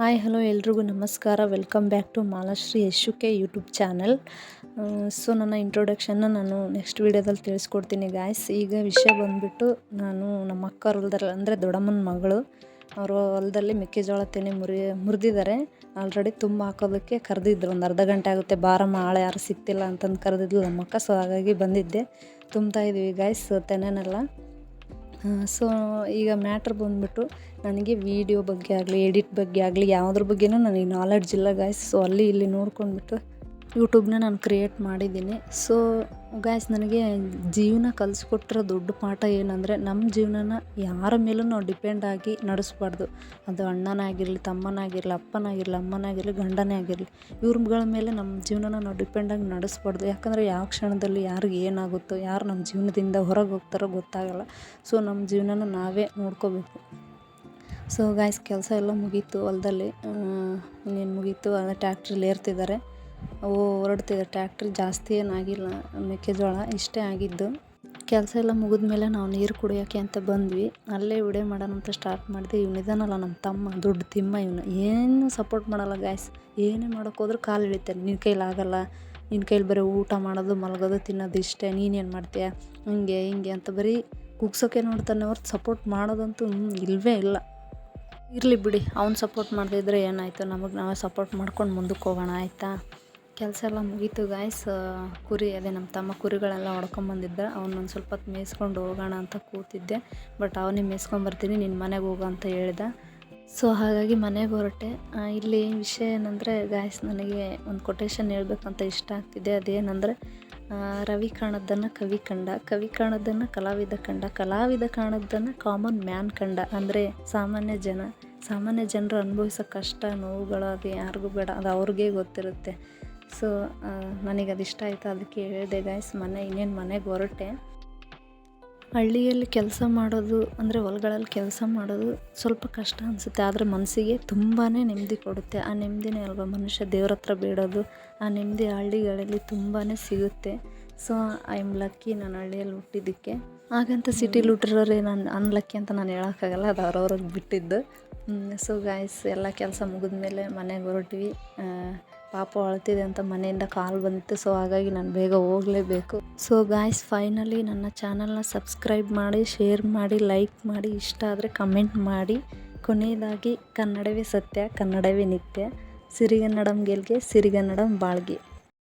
Hi, hello ಎಲ್ರಿಗೂ ನಮಸ್ಕಾರ. Welcome back to Malashree Yashu K YouTube channel. So ನನ್ನ ಇಂಟ್ರೊಡಕ್ಷನ್ನ ನಾನು ನೆಕ್ಸ್ಟ್ ವೀಡಿಯೋದಲ್ಲಿ ತಿಳಿಸ್ಕೊಡ್ತೀನಿ ಗಾಯ್ಸ್ ಈಗ ವಿಷಯ ಬಂದುಬಿಟ್ಟು ನಾನು ನಮ್ಮ ಅಕ್ಕ ಹೊಲದಲ್ಲಿ ಅಂದರೆ ದೊಡ್ಡಮ್ಮನ ಮಗಳು, ಅವರು ಹೊಲದಲ್ಲಿ ಮೆಕ್ಕೆಜೋಳ ತೆನೆ ಮುರಿ ಮುರಿದಿದ್ದಾರೆ ಆಲ್ರೆಡಿ ತುಂಬ ಹಾಕೋದಕ್ಕೆ ಕರೆದಿದ್ರು. ಒಂದು ಅರ್ಧ ಗಂಟೆ ಆಗುತ್ತೆ ಬಾರಮ್ಮ ಆಳೆ ಯಾರು ಸಿಗ್ತಿಲ್ಲ ಅಂತಂದು ಕರೆದಿದ್ಲು ನಮ್ಮ ಅಕ್ಕ ಸೊ ಹಾಗಾಗಿ ಬಂದಿದ್ದೆ. ತುಂಬ್ತಾ ಇದ್ವಿ ಗಾಯ್ಸ್ ತೆನೆನೆಲ್ಲ. ಸೊ ಈಗ ಮ್ಯಾಟ್ರ್ ಬಂದುಬಿಟ್ಟು ನನಗೆ ವೀಡಿಯೋ ಬಗ್ಗೆ ಆಗಲಿ ಎಡಿಟ್ ಬಗ್ಗೆ ಆಗಲಿ, ಯಾವುದ್ರ ಬಗ್ಗೆಯೂ ನನಗೆ ನಾಲೆಡ್ಜ್ ಇಲ್ಲ ಗಾಯ್ಸ್ ಸೊ ಅಲ್ಲಿ ಇಲ್ಲಿ ನೋಡ್ಕೊಂಡ್ಬಿಟ್ಟು ಯೂಟ್ಯೂಬ್ನ ನಾನು ಕ್ರಿಯೇಟ್ ಮಾಡಿದ್ದೀನಿ. ಸೊ ಗಾಯ್ಸ್ ನನಗೆ ಜೀವನ ಕಲಿಸ್ಕೊಟ್ಟಿರೋ ದೊಡ್ಡ ಪಾಠ ಏನಂದರೆ ನಮ್ಮ ಜೀವನನ ಯಾರ ಮೇಲೂ ನಾವು ಡಿಪೆಂಡ್ ಆಗಿ ನಡೆಸ್ಬಾರ್ದು. ಅದು ಅಣ್ಣನಾಗಿರಲಿ, ತಮ್ಮನಾಗಿರಲಿ, ಅಪ್ಪನಾಗಿರಲಿ, ಅಮ್ಮನಾಗಿರಲಿ, ಗಂಡನೇ ಆಗಿರಲಿ ಇವ್ರಗಳ ಮೇಲೆ ನಮ್ಮ ಜೀವನನ ನಾವು ಡಿಪೆಂಡಾಗಿ ನಡೆಸ್ಬಾರ್ದು. ಯಾಕಂದರೆ ಯಾವ ಕ್ಷಣದಲ್ಲಿ ಯಾರಿಗೆ ಏನಾಗುತ್ತೋ, ಯಾರು ನಮ್ಮ ಜೀವನದಿಂದ ಹೊರಗೆ ಹೋಗ್ತಾರೋ ಗೊತ್ತಾಗಲ್ಲ. ಸೊ ನಮ್ಮ ಜೀವನನ ನಾವೇ ನೋಡ್ಕೋಬೇಕು. ಸೊ ಗಾಯ್ಸ್ ಕೆಲಸ ಎಲ್ಲ ಮುಗೀತು ಹೊಲದಲ್ಲಿ. ಇನ್ನೇನು ಮುಗೀತು, ಅದೇ ಟ್ಯಾಕ್ಟ್ರಿಲಿ ಏರ್ತಿದ್ದಾರೆ. ಅವು ಹೊರಡ್ತಿದೆ. ಟ್ಯಾಕ್ಟ್ರಿ ಜಾಸ್ತಿ ಏನಾಗಿಲ್ಲ ಮೆಕ್ಕೆಜೋಳ ಇಷ್ಟೇ ಆಗಿದ್ದು. ಕೆಲಸ ಎಲ್ಲ ಮುಗಿದ ಮೇಲೆ ನಾವು ನೀರು ಕುಡಿಯೋಕೆ ಅಂತ ಬಂದ್ವಿ. ಅಲ್ಲೇ ವಿಡಿಯೋ ಮಾಡೋಣ ಅಂತ ಸ್ಟಾರ್ಟ್ ಮಾಡಿದೆ. ಇವನಿದಾನಲ್ಲ ನಮ್ಮ ತಮ್ಮ, ದುಡ್ಡು ತಿಮ್ಮ ಇವನು. ಏನು ಸಪೋರ್ಟ್ ಮಾಡಲ್ಲ ಗಾಯ್ಸ್ ಏನೇ ಮಾಡೋಕ್ಕೋದ್ರೂ ಕಾಲು ಇಳಿತಾನೆ ನಿನ್ನ ಕೈಲಿ ಆಗಲ್ಲ. ನಿನ್ನ ಕೈಲಿ ಬರೀ ಊಟ ಮಾಡೋದು, ಮಲಗೋದು, ತಿನ್ನೋದು ಇಷ್ಟೇ. ನೀನೇನು ಮಾಡ್ತೀಯ? ಹಿಂಗೆ ಹಿಂಗೆ ಅಂತ ಬರೀ ಕುಗ್ಸೋಕೆ ನೋಡ್ತಾನೆ ಹೊರ್ತು ಸಪೋರ್ಟ್ ಮಾಡೋದಂತೂ ಇಲ್ಲವೇ ಇಲ್ಲ. ಇರಲಿ ಬಿಡಿ. ಅವ್ನು ಸಪೋರ್ಟ್ ಮಾಡದಿದ್ರೆ ಏನಾಯಿತು? ನಮಗೆ ನಾವೇ ಸಪೋರ್ಟ್ ಮಾಡ್ಕೊಂಡು ಮುಂದಕ್ಕೆ ಹೋಗೋಣ, ಆಯಿತಾ? ಕೆಲಸ ಎಲ್ಲ ಮುಗೀತು ಗಾಯ್ಸ್ ಕುರಿ, ಅದೇ ನಮ್ಮ ತಮ್ಮ ಕುರಿಗಳೆಲ್ಲ ಹೊಡ್ಕೊಂಬಂದಿದ್ದ ಅವ್ನೊಂದು ಸ್ವಲ್ಪ ಹೊತ್ತು ಮೇಯಿಸ್ಕೊಂಡು ಹೋಗೋಣ ಅಂತ ಕೂತಿದ್ದೆ. ಬಟ್ ಅವನೇ ಮೇಯಿಸ್ಕೊಂಬರ್ತೀನಿ ನಿನ್ನ ಮನೆಗೆ ಹೋಗು ಅಂತ ಹೇಳಿದೆ. ಸೊ ಹಾಗಾಗಿ ಮನೆಗೆ ಹೊರಟೆ. ಇಲ್ಲಿ ವಿಷಯ ಏನಂದರೆ ಗಾಯ್ಸ್ ನನಗೆ ಒಂದು ಕೊಟೇಶನ್ ಹೇಳ್ಬೇಕಂತ ಇಷ್ಟ ಆಗ್ತಿದೆ. ಅದೇನೆಂದರೆ ರವಿ ಕಾಣದ್ದನ್ನು ಕವಿ ಕಂಡ. ಕವಿ ಕಾಣದ್ದನ್ನು ಕಲಾವಿದ ಕಂಡ. ಕಲಾವಿದ ಕಾಣದ್ದನ್ನು ಕಾಮನ್ ಮ್ಯಾನ್ ಕಂಡ. ಅಂದರೆ ಸಾಮಾನ್ಯ ಜನ. ಸಾಮಾನ್ಯ ಜನರು ಅನುಭವಿಸೋ ಕಷ್ಟ, ನೋವುಗಳು ಅದು ಯಾರಿಗೂ ಬೇಡ. ಅದು ಅವ್ರಿಗೆ ಗೊತ್ತಿರುತ್ತೆ. ಸೊ ನನಗೆ ಅದು ಇಷ್ಟ ಆಯಿತು. ಅದಕ್ಕೆ ಹೇಳಿದೆ ಗಾಯ್ಸ್ ಮನೆ, ಇನ್ನೇನು ಮನೆಗೆ ಹೊರಟೆ. ಹಳ್ಳಿಯಲ್ಲಿ ಕೆಲಸ ಮಾಡೋದು ಅಂದರೆ ಹೊಲಗಳಲ್ಲಿ ಕೆಲಸ ಮಾಡೋದು ಸ್ವಲ್ಪ ಕಷ್ಟ ಅನಿಸುತ್ತೆ. ಆದರೆ ಮನಸ್ಸಿಗೆ ತುಂಬಾ ನೆಮ್ಮದಿ ಕೊಡುತ್ತೆ. ಆ ನೆಮ್ಮದಿನೇ ಅಲ್ವಾ? ಮನುಷ್ಯ ದೇವ್ರ ಹತ್ರ ಬೇಡೋದು. ಆ ನೆಮ್ಮದಿ ಹಳ್ಳಿಗಳಲ್ಲಿ ತುಂಬಾ ಸಿಗುತ್ತೆ. ಸೊ ಐ ಆಮ್ ಲಕ್ಕಿ ನಾನು ಹಳ್ಳಿಯಲ್ಲಿ ಹುಟ್ಟಿದ್ದಕ್ಕೆ. ಹಾಗಂತ ಸಿಟಿಲಿ ಹುಟ್ಟಿರೋರೆ ನಾನು ಅನ್ಲಕ್ಕಿ ಅಂತ ನಾನು ಹೇಳೋಕ್ಕಾಗಲ್ಲ. ಅದು ಅವ್ರವ್ರಿಗೆ ಬಿಟ್ಟಿದ್ದು. ಸೊ ಗಾಯ್ಸ್ ಎಲ್ಲ ಕೆಲಸ ಮುಗಿದ್ಮೇಲೆ ಮನೆಗೆ ಹೊರಟ್ವಿ. ಪಾಪ ಅಳ್ತಿದೆ ಅಂತ ಮನೆಯಿಂದ ಕಾಲ್ ಬಂದಿತ್ತು ಸೊ ಹಾಗಾಗಿ ನಾನು ಬೇಗ ಹೋಗಲೇಬೇಕು. ಸೊ ಗಾಯ್ಸ್ ಫೈನಲಿ ನನ್ನ ಚಾನಲ್ನ ಸಬ್ಸ್ಕ್ರೈಬ್ ಮಾಡಿ ಶೇರ್ ಮಾಡಿ ಲೈಕ್ ಮಾಡಿ, ಇಷ್ಟ ಆದರೆ ಕಮೆಂಟ್ ಮಾಡಿ. ಕೊನೆಯದಾಗಿ ಕನ್ನಡವೇ ಸತ್ಯ, ಕನ್ನಡವೇ ನಿತ್ಯ. ಸಿರಿಗನ್ನಡಂ ಗೆಲ್ಗೆ, ಸಿರಿಗನ್ನಡಂ ಬಾಳ್ಗೆ.